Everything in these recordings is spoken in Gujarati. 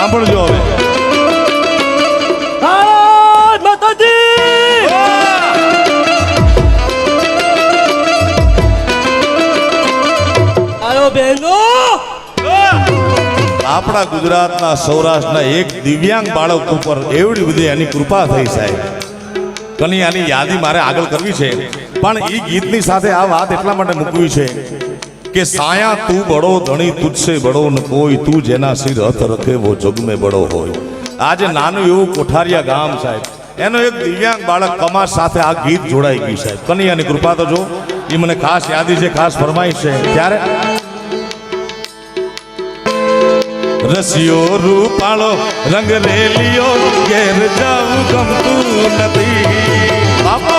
સાંભળજો હવે. આપણા ગુજરાતના સૌરાષ્ટ્રના એક દિવ્યાંગ બાળક ઉપર એવડી બધી એની કૃપા થઈ સાહેબ. કનૈયાની યાદી મારે આગળ કરવી છે. પણ એ ગીતની સાથે આ વાત એટલા માટે મૂકવી છે કે સાયા તું બડો ધણી તુજસે બડો ન કોઈ તું જેના સિર હથ રખે, વો જગ મેં બડો હોય. આજે નાનું એવું કોઠારિયા ગામ સાહેબ, એનો એક દિવ્યાંગ બાળક કમાર સાથે આ ગીત જોડાઈ ગયું સાહેબ. કનૈયાની કૃપા તો જો એ મને ખાસ યાદી છે, ખાસ ફરમાઈશ છે. ત્યારે રસિયો રૂપાળો, રંગ રેલિયો ઘેર જાવું ગમતું નથી. બાપો!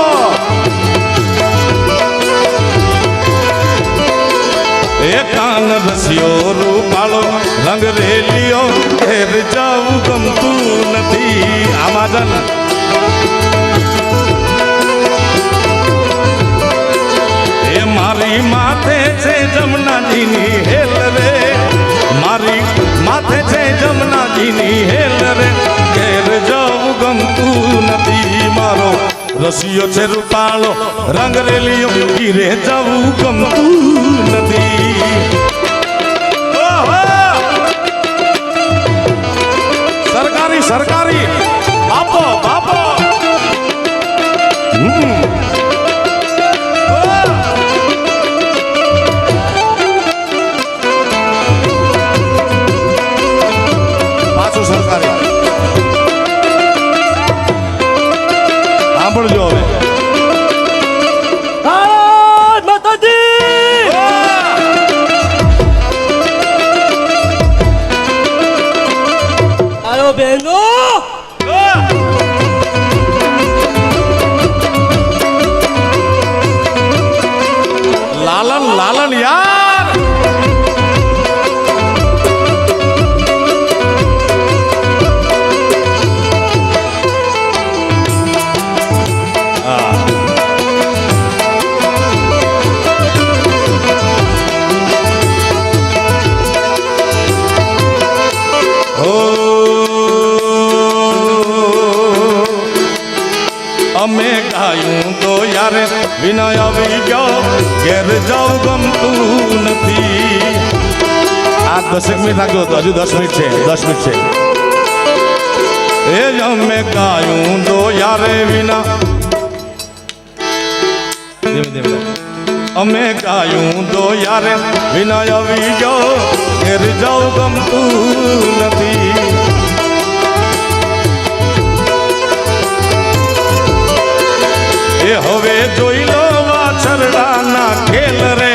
એ કાન રસ્યો રૂપાળો રંગ રેલિયો ઘેર જાવું ગમતું નથી. આમાં જન એ મારી માથે છે જમનાજીની હેલ રે. મારી માથે છે જમનાજીની હેલ રે. ઘેર જવું ગમતું નથી. મારો રસિયો છે રૂપાળો, રંગ રેલિયો ગીરે જવું ગમતું નથી! સરકારી સરકારી. વિનય આવી ગયો ઘેર જાવ ગમતું નથી. આ દસેક મિનિટ લાગ્યો હતો હજુ દસ મિનિટ છે દસ મિનિટ છે. એ જ અમે ગાયું તો યારે વિના. અમે ગાયું તો યારે વિનય આવી ગયો ઘેર જાવ ગમતું નથી. એ હવે જોઈ લો વાછરડાના ખેલ રે.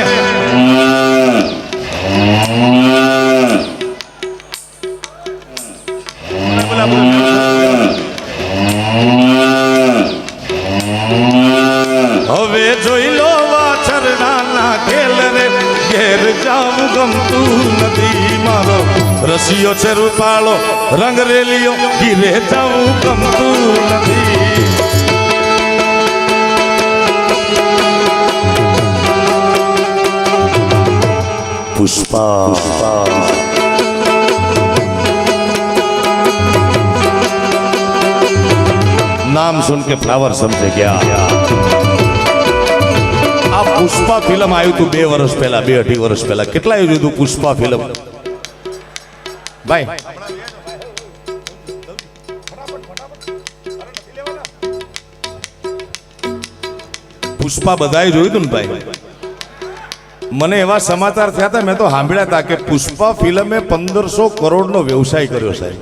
હવે જોઈ લો વાછરડાના ખેલ રે. ઘેર જાવું ગમતું નથી મારો. રસિયો છે રૂપાળો રંગ રેલિયો ઘીરે જાવું ગમતું નથી પુષ્પા નામ સુન કે ફ્લાવર સમજે ગયા આ પુષ્પા ફિલ્મ આવ્યું હતું બે વર્ષ પહેલા બે અઢી વર્ષ પહેલા કેટલા આવ્યું હતું પુષ્પા ફિલ્મ ભાઈ પુષ્પા બધાએ જોયું હતું ને ભાઈ મને એવા સમાચાર થયા હતા, મેં તો સાંભળ્યા હતા કે પુષ્પા ફિલ્મે પંદરસો કરોડનો વ્યવસાય કર્યો સાહેબ.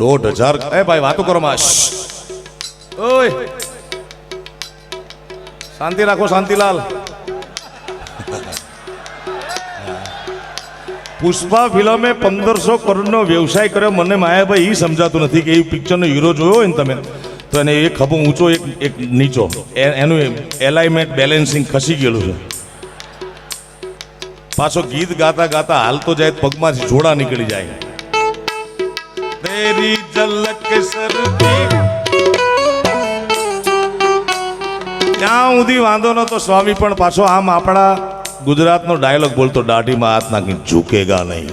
દોઢ હજાર એ ભાઈ, વાતો કરો માં ઓય. શાંતિ રાખો, શાંતિલાલ. પુષ્પા ફિલ્મે પંદરસો કરોડનો વ્યવસાય કર્યો. મને માયાભાઈ એ સમજાતું નથી કે એ પિક્ચરનો હીરો જોયો હોય ને તમે, તો એને એક ખભો ઊંચો, એક એક નીચો. એનું એલાઇમેન્ટ બેલેન્સિંગ ખસી ગયેલું છે. પાછો ગીત ગાતા ગાતા હાલતો જાય પગમાંથી જોડા નીકળી જાય. તેરી ઝલક સરતી ત્યાં સુધી વાંધો નતો સ્વામી પણ પાછો આમ આપણા ગુજરાતનો ડાયલોગ બોલતો દાઢીમાં હાથ નાખી ઝૂકેગા નહીં.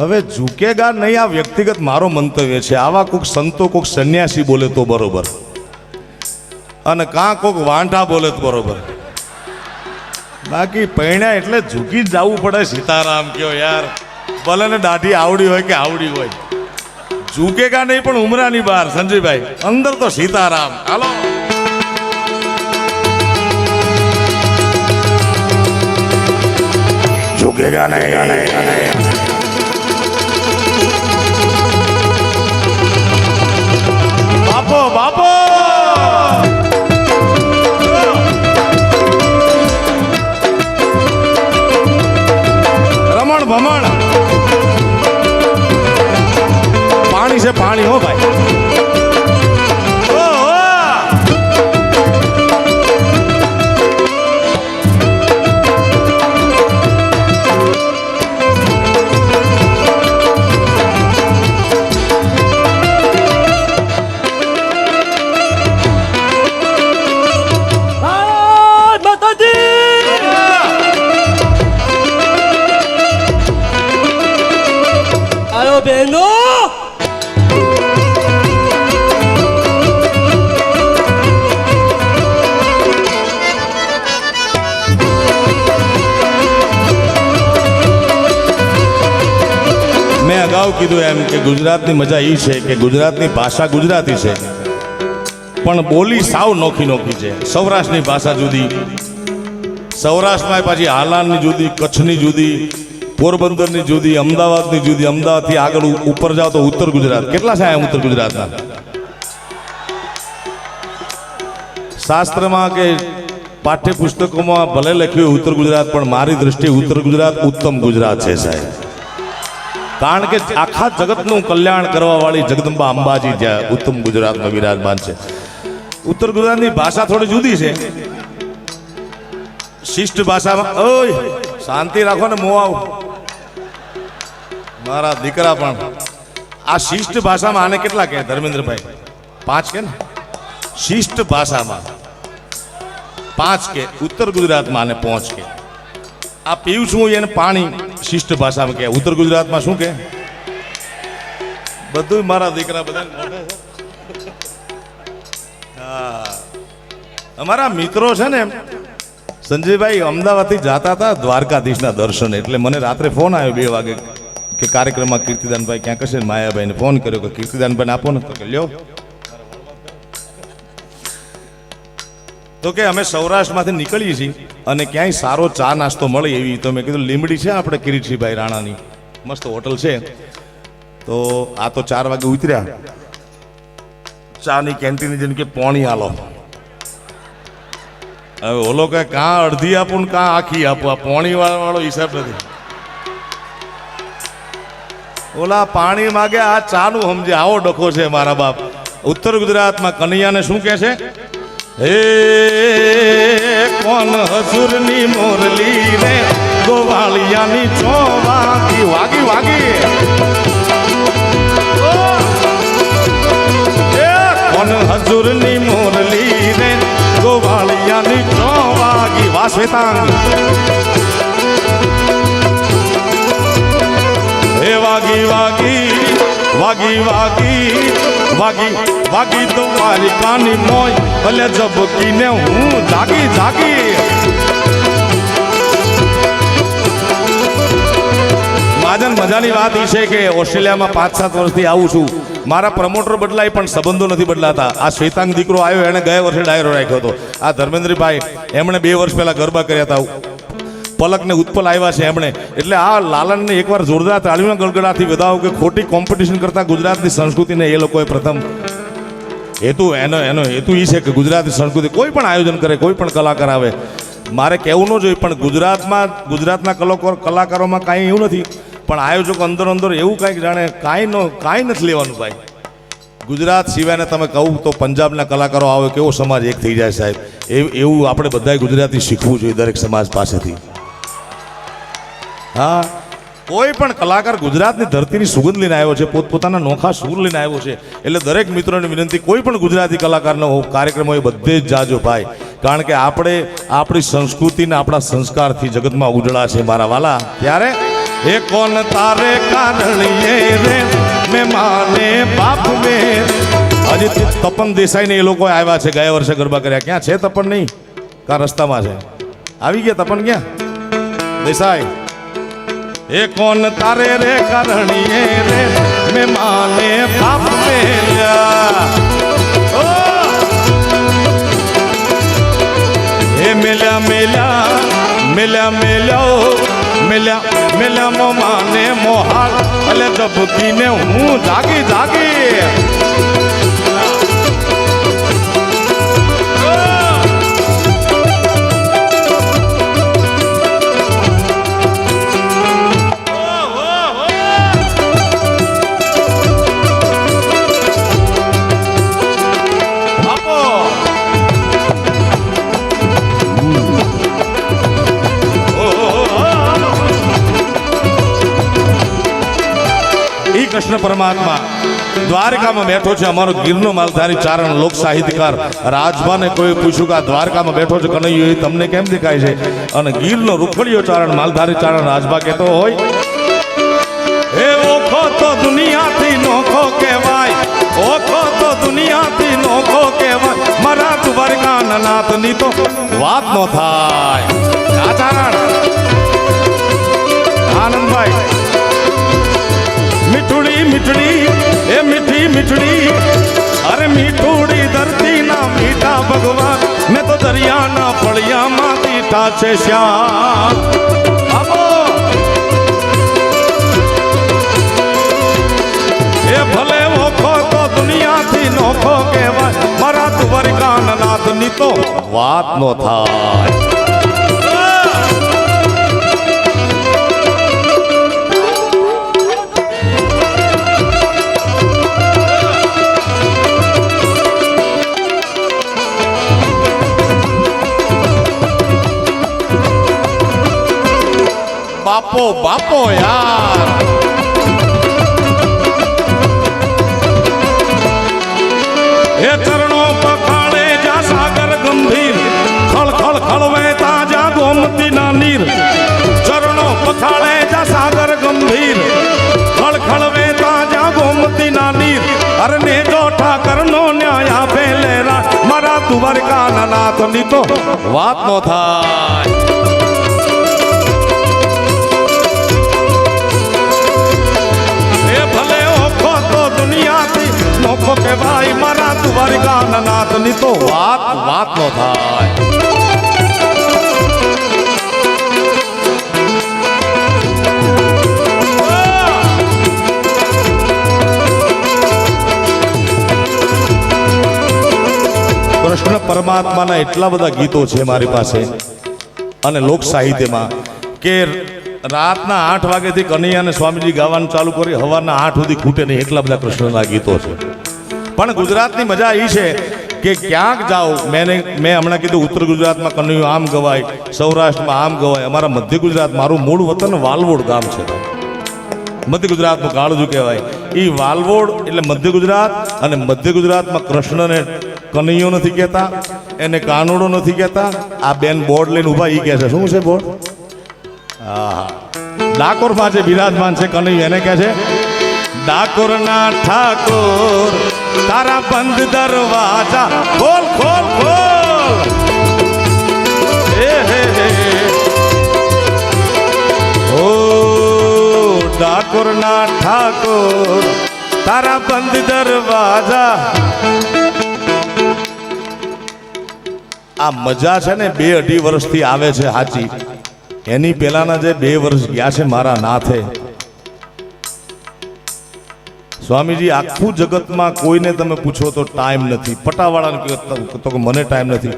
હવે ઝૂકેગા નહીં આ વ્યક્તિગત મારો મંતવ્ય છે. આવા કોઈક સંતો કોઈક સંન્યાસી બોલે તો બરોબર. અને કાં કોઈક વાંઢા બોલે તો બરોબર. બાકી પૈણા એટલે ઝૂકી જવું પડે, સીતારામ કયો યાર. ભલે ને દાઢી આવડી હોય કે આવડી હોય. ઝૂકેગા નહીં, પણ ઉમરાની બહાર, સંજયભાઈ. અંદર તો સીતારામ. હાલો. ઝૂકેગા નહીં? કીધું એમ કે ગુજરાતની મજા એ છે કે ગુજરાતની ભાષા ગુજરાતી છે. પણ બોલી સાવ નોખી નોખી છે. સૌરાષ્ટ્રની ભાષા જુદી, સૌરાષ્ટ્રમાં પાછી હાલારની જુદી, કચ્છની જુદી, પોરબંદરની જુદી, અમદાવાદની જુદી, અમદાવાદથી આગળ ઉપર જાઓ તો ઉત્તર ગુજરાત. કેટલા છે ઉત્તર ગુજરાતના? શાસ્ત્રમાં કે પાઠ્યપુસ્તકોમાં ભલે લખ્યું ઉત્તર ગુજરાત, પણ મારી દ્રષ્ટિએ ઉત્તર ગુજરાત ઉત્તમ ગુજરાત છે સાહેબ. કારણ કે આખા જગતનું કલ્યાણ કરવા વાળી જગદંબા અંબાજી જ્યાં ઉત્તમ ગુજરાતમાં વિરાજમાન છે. ઉત્તર ગુજરાતની ભાષા થોડી જુદી છે. શિષ્ટ ભાષામાં, ઓય, શાંતિ રાખો ને મોઆવ મારા દીકરા પણ, આ શિષ્ટ ભાષામાં આને કેટલા કહે ધર્મેન્દ્રભાઈ? પાંચ કે ને? શિષ્ટ ભાષામાં પાંચ કે, ઉત્તર ગુજરાતમાં આને પહોંચ કે. આ પીવું છું, એને પાણી. શિષ્ટ ભાષામાં કહે. ઉત્તર ગુજરાતમાં શું કહે? બધું મારા દીકરા બધા અમારા મિત્રો છે ને સંજયભાઈ અમદાવાદથી જાતા હતા દ્વારકાધીશના દર્શન. એટલે મને રાત્રે ફોન આવ્યો બે વાગે કે કાર્યક્રમમાં કીર્તિદાનભાઈ ક્યાં કશે માયાભાઈને ફોન કર્યો કે કીર્તિદાનભાઈને આપો ને તો કે લ્યો. તો કે અમે સૌરાષ્ટ્રમાંથી નીકળીએ છીએ અને ક્યાંય સારો ચા નાસ્તો મળે એવી તો મેં કીધું લીમડી છે આપણે કિરીટસિંહભાઈ રાણાની. મસ્ત હોટલ છે. તો આ તો ચાર વાગે ઉતર્યા. ચાની કેન્ટીન જેમ કે પોણી આલો. હવે ઓલો કે કાં અડધી આપું ને કાં આખી આપો. આ પોણી વાળો હિસાબ નથી. ઓલા પાણી માગે આ ચાનું સમજે. આવો ડખો છે મારા બાપ. ઉત્તર ગુજરાતમાં કનૈયાને શું કહે છે? હે કોણ હજુરની મોરલી રે? ગોવાળિયાની છો વાગી વાગી. કોણ હજુરની મોરલી રે? ગોવાળિયાની વાગી વા શ્વેતાંગ હે વાગી વાગી વાગી વાગી. વાગી વાગી તો મારી કાની મોય, ભલે જબકીને હું જાગી જાગી. મહાજન, મજાની વાત એ છે કે ઓસ્ટ્રેલિયામાં પાંચ સાત વર્ષથી આવું છું. મારા પ્રમોટર બદલાય પણ સંબંધો નથી બદલાતા. આ શ્વેતાંગ દીકરો આવ્યો એણે ગયા વર્ષે ડાયરો રાખ્યો હતો. આ ધર્મેન્દ્રભાઈ, એમણે બે વર્ષ પહેલા ગરબા કર્યા હતા. પલકને ઉત્પલ આવ્યા છે એમણે. એટલે આ લાલનને એકવાર જોરદાર તાળીઓના ગળગડાથી વધાવો કે ખોટી કોમ્પિટિશન કરતા ગુજરાતની સંસ્કૃતિને એ લોકોએ પ્રથમ હેતુ, એનો એનો હેતુ એ છે કે ગુજરાતી સંસ્કૃતિ કોઈ પણ આયોજન કરે, કોઈ પણ કલાકાર આવે. મારે કહેવું ન જોઈએ, પણ ગુજરાતમાં, ગુજરાતના કલાકાર, કલાકારોમાં કાંઈ એવું નથી. પણ આયોજકો અંદર અંદર એવું કાંઈક જાણે કાંઈ ન, કાંઈ નથી લેવાનું ભાઈ. ગુજરાત સિવાયને તમે કહું તો પંજાબના કલાકારો આવે, કેવો સમાજ એક થઈ જાય સાહેબ. એવું એવું આપણે બધાય ગુજરાતી શીખવું જોઈએ દરેક સમાજ પાસેથી. હા. કોઈ પણ કલાકાર ગુજરાતની ધરતીની સુગંધ લઈને આવ્યો છે, પોતપોતાના નોખા સૂર લઈને આવ્યો છે, એટલે દરેક મિત્રોને વિનંતી, કોઈ પણ ગુજરાતી કલાકારનો કાર્યક્રમ હોય બધે જ જાજો ભાઈ. કારણ કે આપણે, આપણી સંસ્કૃતિના આપણા સંસ્કારથી જગતમાં ઉજળા છે મારા વાલા. ત્યારે એ કોણ તારે કારણ રે? મે માને બાપ મે. હજી તપન દેસાઈ ને એ લોકો આવ્યા છે, ગયા વર્ષે ગરબા કર્યા. ક્યાં છે તપન નહીં? કા રસ્તામાં છે? આવી ગયા તપન ક્યાં? દેસાઈ. એ કોણ તારે રે કરણીએ રે? મે માને બાપ મેલ્યા! એ મેલ્યા મેલ્યા મેલ્યા મેલ્યો મેલ્યા મેલ્યા મો માને મોહાળ. એટલે દબકીને હું જાગી જાગી. કૃષ્ણ પરમાત્મા. દ્વારકામાં બેઠો છે અમારો ગીરનો માલધારી ચારણ લોક સાહિત્યકાર. રાજભાને કોઈ પૂછ્યું કે આ દ્વારકામાં બેઠો છે કનૈયો એ તમને કેમ દેખાય છે? અને ગીરનો રૂખડીયો ચારણ, માલધારી ચારણ રાજભા કહેતો હોય તો દુનિયાથી નોખો કહેવાય, ઓખો તો વાત ન થાય. આનંદભાઈ મીઠુડી, મીઠડી, એ મીઠી મીઠડી. અરે મીઠુડી ધરતી ના મીઠા ભગવાન મેં તો દરિયાના ફળિયામાં મીઠા છે શ્યામ. એ ભલે ઓખો તો દુનિયાથી નોખો કહેવાય મારા દ્વારકા નાથની તો વાત નો થાય. બાપો યાર એ ચરણો પખાળે જા સાગર ગંભીર ખળ ખળ ખળવે તાજા ગોમતી ના નીર ચરણો પખાળે જા સાગર ગંભીર ખળ ખળવે તાજા ગોમતી ના નીર અરે ને જો ઠાકર નો ન્યાય આપે લેરા મારા દ્વારકા નાથની તો વાત નો થાય કે મારા દ્વારિકા નાથની તો વાત વાત નો થાય. કૃષ્ણ પરમાત્માના એટલા બધા ગીતો છે મારી પાસે અને લોક સાહિત્યમાં કે રાતના આઠ વાગ્યાથી કનૈયા અને સ્વામીજી ગાવાનું ચાલુ કરી સવારના આઠ સુધી ખૂટે નહીં, એટલા બધા કૃષ્ણના ગીતો છે. પણ ગુજરાતની મજા એ છે કે ક્યાંક જાઓ મેં મેં હમણાં કીધું ઉત્તર ગુજરાતમાં કનૈયું આમ ગવાય, સૌરાષ્ટ્રમાં આમ ગવાય, અમારા મધ્ય ગુજરાત, મારું મૂળ વતન વાલવોડ ગામ છે મધ્ય ગુજરાતનું કાળજું કહેવાય? એ વાલવોડ એટલે મધ્ય ગુજરાત અને મધ્ય ગુજરાતમાં કૃષ્ણને કનૈયો નથી કહેતા, એને કાનોડો નથી કહેતા, આ બેન બોર્ડ લઈને ઊભા એ કહે છે. શું છે બોર્ડ? હા ડાકોરમાં જે બિરાજમાન છે, કનૈયું એને કહે છે ડાકોરના ઠાકોર, તારા બંધ દરવાજા, ખોલ ખોલ ખોલ. હે ઓ ડાકોરના ઠાકોર, તારા બંધ દરવાજા. આ મજા છે ને, બે અઢી વર્ષથી આવે છે હાચી એની પહેલાના જે બે વર્ષ ગયા છે મારા નાથે સ્વામીજી, આખું જગતમાં કોઈને તમે પૂછો તો ટાઈમ નથી. પટાવાળાને તો કે મને ટાઈમ નથી.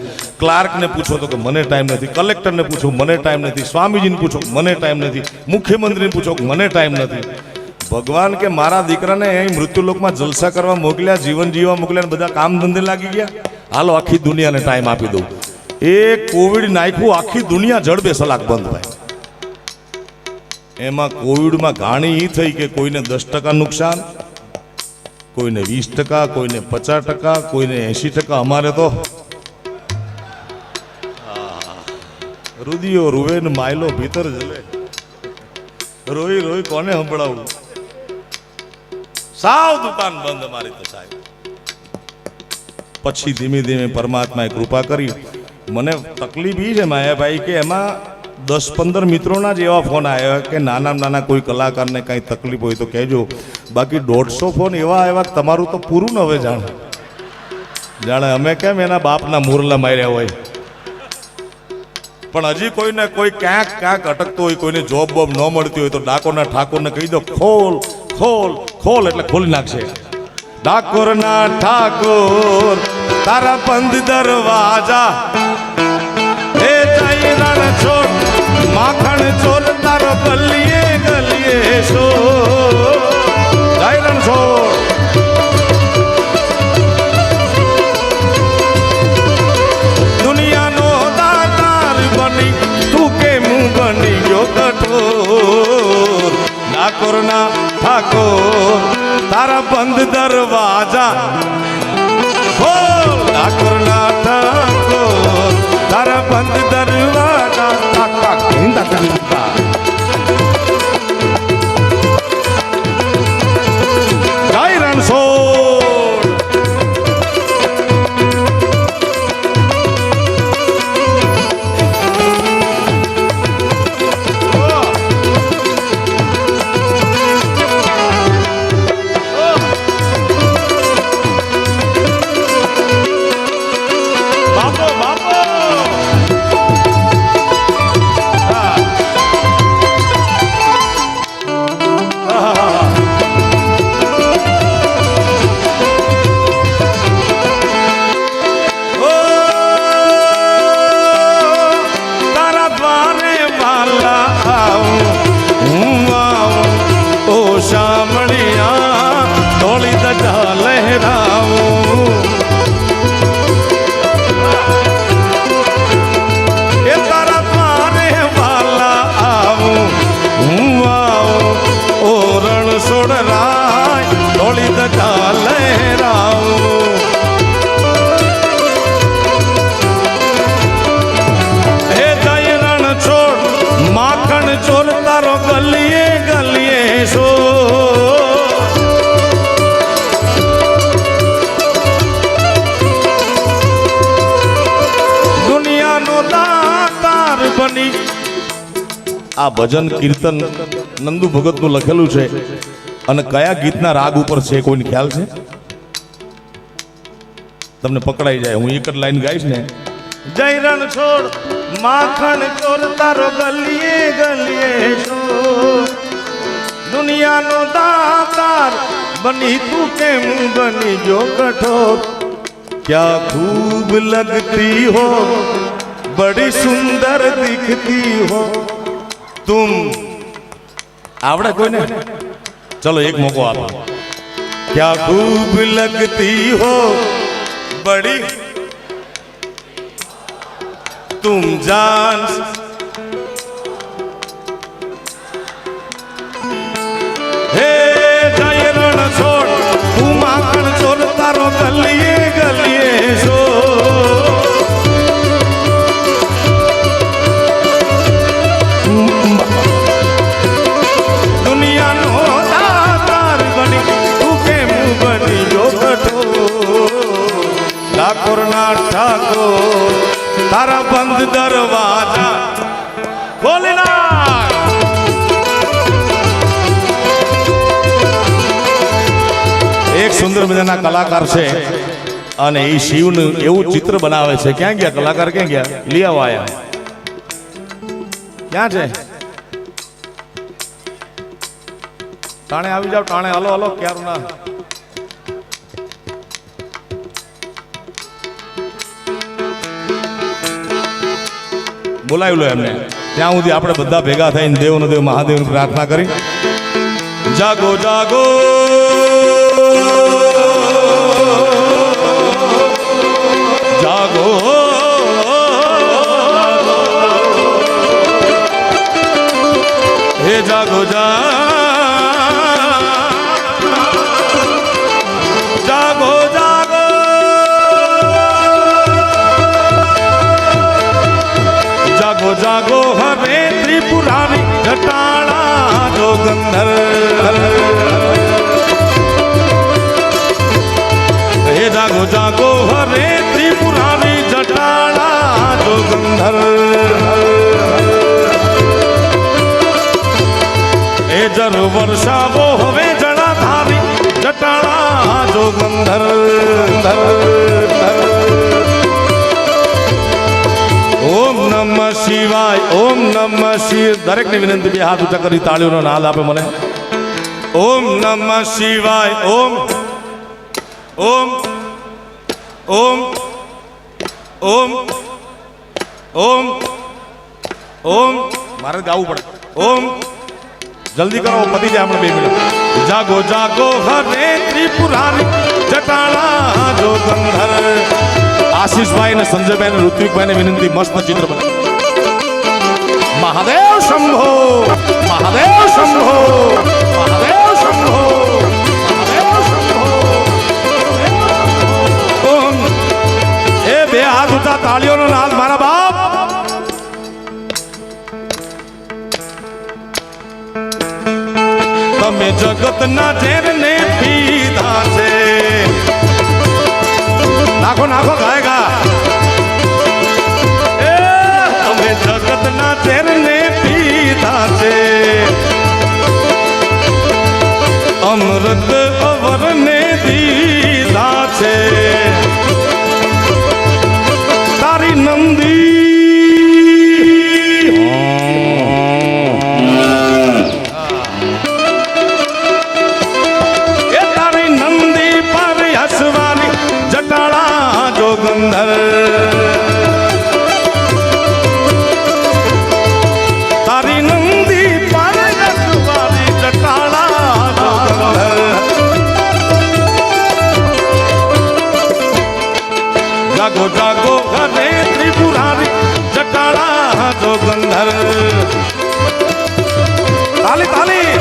ક્લાર્કને પૂછો તો કે મને ટાઈમ નથી. કલેક્ટરને પૂછો, મને ટાઈમ નથી. સ્વામીજીને પૂછો, મને ટાઈમ નથી. મુખ્યમંત્રીને પૂછો, મને ટાઈમ નથી. ભગવાન કે મારા દીકરાને અહીં મૃત્યુલોકમાં જલસા કરવા મોકલ્યા, જીવન જીવવા મોકલ્યા બધા કામ ધંધે લાગી ગયા? હાલો, આખી દુનિયાને ટાઈમ આપી દઉં. એ કોવિડ નાખ્યું, આખી દુનિયા જડબે સલાક બંધ ભાઈ એમાં કોવિડમાં ઘાણી એ થઈ કે કોઈને દસ ટકા નુકસાન કોઈને વીસ ટકા, કોઈને પચાસ ટકા, કોઈને એંશી ટકા અમારે તો. રુદિયો રૂવે ને માયલો ભીતર જલે. રોઈ રોઈ કોને સંભળાવું? સાવ દુકાન બંધ મારી તો સાહેબ. પછી ધીમે ધીમે પરમાત્માએ કૃપા કરી. મને તકલીફ એ છે માયાભાઈ કે એમાં દસ પંદર મિત્રોના જ એવા ફોન આવ્યા કે નાના નાના કોઈ કલાકારને કાંઈ તકલીફ હોય તો કહેજો. બાકી દોઢસો ફોન એવા આવ્યા તમારું તો પૂરું ન હવે જાણે. જાણે અમે કેમ એના બાપના મુરલા માર્યા હોય. પણ હજી કોઈને કોઈ ક્યાંક ક્યાંક અટકતો હોય, કોઈને જોબ બોબ ન મળતી હોય તો ડાકોરના ઠાકોરને કહી દો, ખોલ ખોલ ખોલ, એટલે ખોલી નાખશે. ડાકોરના ઠાકોર, તારા બંધ દરવાજા માખણ ચોર તારો ભજન, કીર્તન, નંદુ ભગત ભગતનું લખેલું છે. અને કયા ગીતના રાગ ઉપર છે કોઈને ખ્યાલ છે? તમને પકડાઈ જાય. હું એક જ લાઈન ગાઈશ ને. જય રણ છોડ, માખણ ચોર, તારો ગલીએ ગલીએ દુનિયાનો દાતાર, બની તું કેમ બની જો કઠોર? ક્યા ખૂબ લગતી હો, બડી સુંદર દિખતી હો. તુમ. આવડે કોઈને? ચલો, એક મોકો આપો. ક્યાં ખૂબ લગતી હો બડી? તુમ જાન. હે જાય રણ છોડ તું માખણ છોડ તારો ગલીએ ગલીએ છોડ ઠાકોરના ઠાકોર, તારા બંધ દરવાજા. એક સુંદર મજાના કલાકાર છે. અને એ શિવનું એવું ચિત્ર બનાવે છે. ક્યાં ગયા કલાકાર? ક્યાં ગયા? લિયા આયા. ક્યાં છે? ટાણે આવી જાવ ટાણે. હલો હલો ક્યારું બોલાવી લો એમને. ત્યાં સુધી આપણે બધા ભેગા થઈને દેવનો દેવ મહાદેવની પ્રાર્થના કરી. જાગો જાગો. જાગો. હે જાગો જા જાગો. વર્ષાવો હવે જણા ધારી જટાણા જોગંધર ધર ધર ઓમ નમઃ શિવાય, ઓમ નમઃ શિવ દરેકને વિનંતી બે હાથ ઊંચા કરી, તાળીઓનો નાદ આપે મને. ઓમ નમઃ શિવાય, ઓમ ઓમ ઓમ ઓમ ઓમ ઓમ. મારે ગાવું પડે. ઓમ જલ્દી કરો પતી જાય આપણે બે મિનિટ જાગો જાગો હરે ત્રિપુરારી જટાળા જોગંધર આશીષભાઈ અને સંજયભાઈ અને ઋત્વિકભાઈ ને વિનંતી મસ્ત ચિત્ર બને મહાદેવ શંભો મહાદેવ શંભો મહાદેવ તમે જગતના ઝેરને પીધા છે. નાખો નાખો ગાયગા એ! તમે જગતના ઝેરને પીધા છે. અમૃત જાગો જાગો ઘરે ત્રિપુરારી જટાળા જોગંધર તાલી તાલી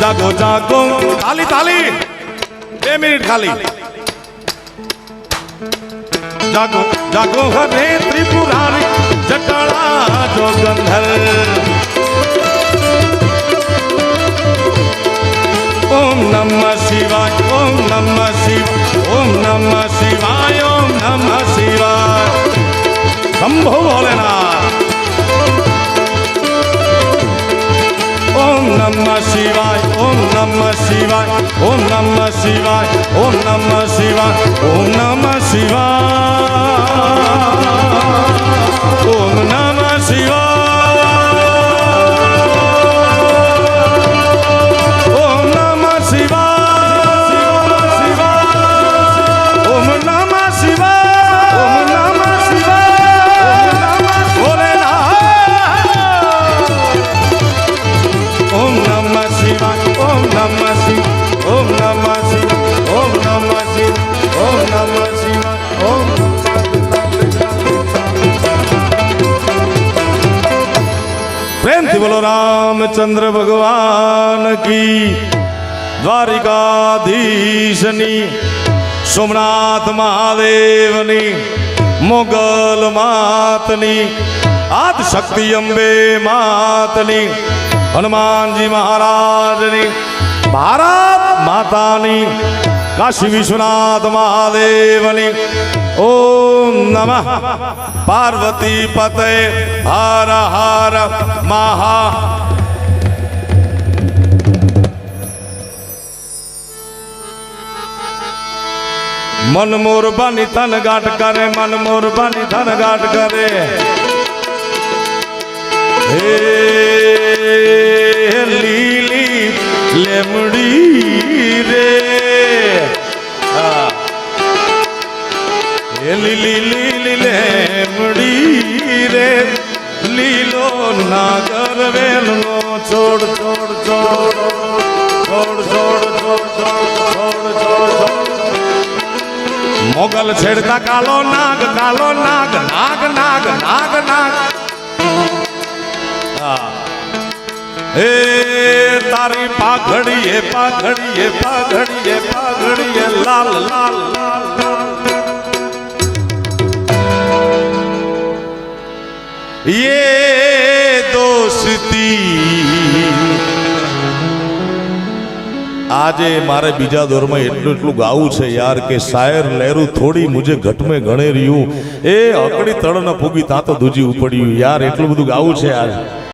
જાગો જાગો તાલી તાલી બે મિનિટ ખાલી જાગો જાગો હરે ત્રિપુરારી જટાળા જોગંધર ઓમ નમઃ શિવાય ઓમ નમઃ શિવ ઓમ નમઃ શિવાય નમઃ શિવાય શંભો ભોલેનાથ ઓમ નમ શિવાય ઓમ નમ શિવાય ઓમ નમ શિવાય ઓમ નમ શિવાય ઓમ નમ શિવાય રામચંદ્ર ભગવાન કી દ્વારિકાધીશની, સોમનાથ મહાદેવની, મોગલ માતની, આદ શક્તિ અંબે માતની, હનુમાનજી મહારાજની, ભારત માતાની, કાશી વિશ્વનાથ મહાદેવની, ઓમ નમઃ. પાર્વતી પતે હર હર મહા મન મોર બની થન ગાટ કરે, મન મોર બની થન ગાટ કરે. હે લીલી લેમડી રે. હા. લીલી લીલી લેમડી રે. લીલો નાગર વેલનો છોડ છોડ છોડ છોડ છોડ. મોગલ છેડતા કાલો નાગ કાલો નાગ નાગ નાગ નાગ નાગ હા. હે તારી પાઘડી હે પાઘડી હે પાઘડી હે પાઘડી હે લાલ લાલ લાલ ये આજે મારે બીજા દોરમાં એટલું એટલું ગાવું છે યાર કે શાયર લહેરું થોડી મુજે ઘટમે ગણે રહ્યું. એ અકડી તળ ન ફૂગી તા તો દૂજી ઉપડ્યું. યાર, એટલું બધું ગાવું છે આજ